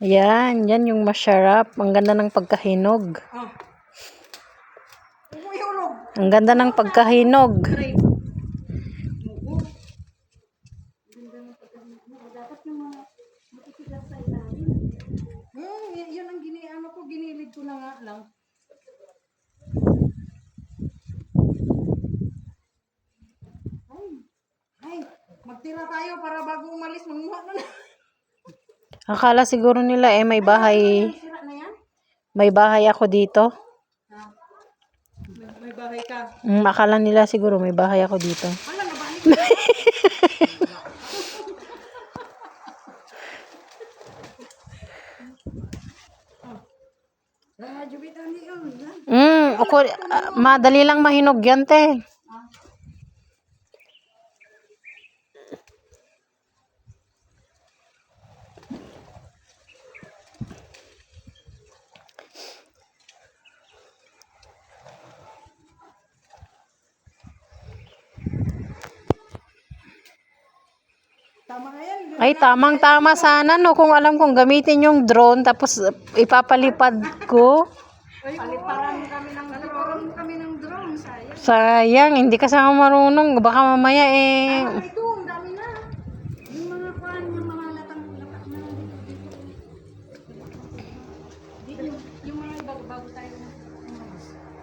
Yan, yan yung masarap. Ang ganda ng pagkahinog. Ah. Umuyulog. Ang ganda ng pagkahinog. Hmm, y- yun ang gini, ano ko, ginilid ko na nga lang. Magtira tayo para bago umalis, manguha na na. Akala siguro nila eh may bahay, na may bahay ako dito. May, may bahay ka. Mm, akala nila siguro may bahay ako dito. Wala na ba? Ah, yun. Mm, ako, ah, madali lang mahinog yan, te. Ay, tamang-tama sana, no? Kung alam kong gamitin yung drone, tapos ipapalipad ko. Paliparan kami ng drone. kami ng drone, sayang. Sayang, hindi ka sana marunong. Baka mamaya eh. Ito, ang dami na. Yung mga kwan, yung mga latang na. Dito, yung, mga bago, bago tayo.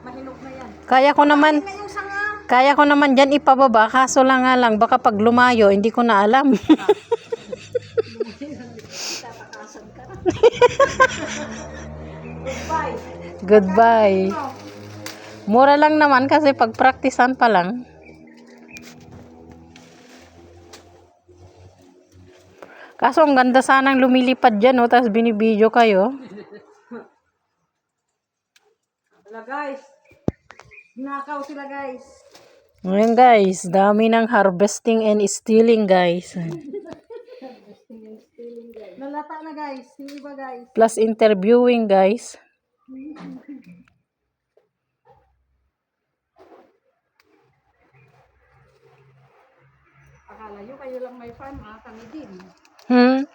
Mahinog na yan. Kaya ko naman. Kaya ko naman dyan ipababa. Kaso lang nga lang, baka pag lumayo, hindi ko na alam. Goodbye. Mura lang naman kasi pag praktisan pa lang. Kaso ang ganda sanang lumilipad dyan, oh, tapos binibideo kayo. Wala guys. Nakaw sila guys. Ngayon guys, dami ng harvesting and stealing guys. Nalata na guys. Hindi ba guys? Plus interviewing guys. Akala nyo kayo lang may farm ha. Kami din. Hmm?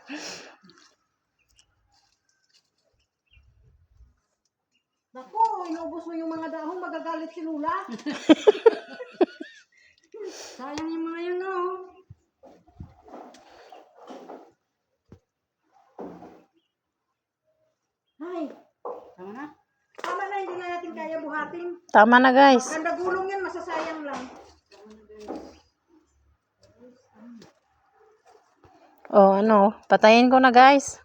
Naku, inubos mo yung mga dahon, magagalit si Lula. Sayang yung mga yun, no? Ay, tama na. Tama na, hindi na natin kaya buhatin. Tama na guys. Ganda gulong yan, masasayang lang. Oh, ano, patayin ko na guys.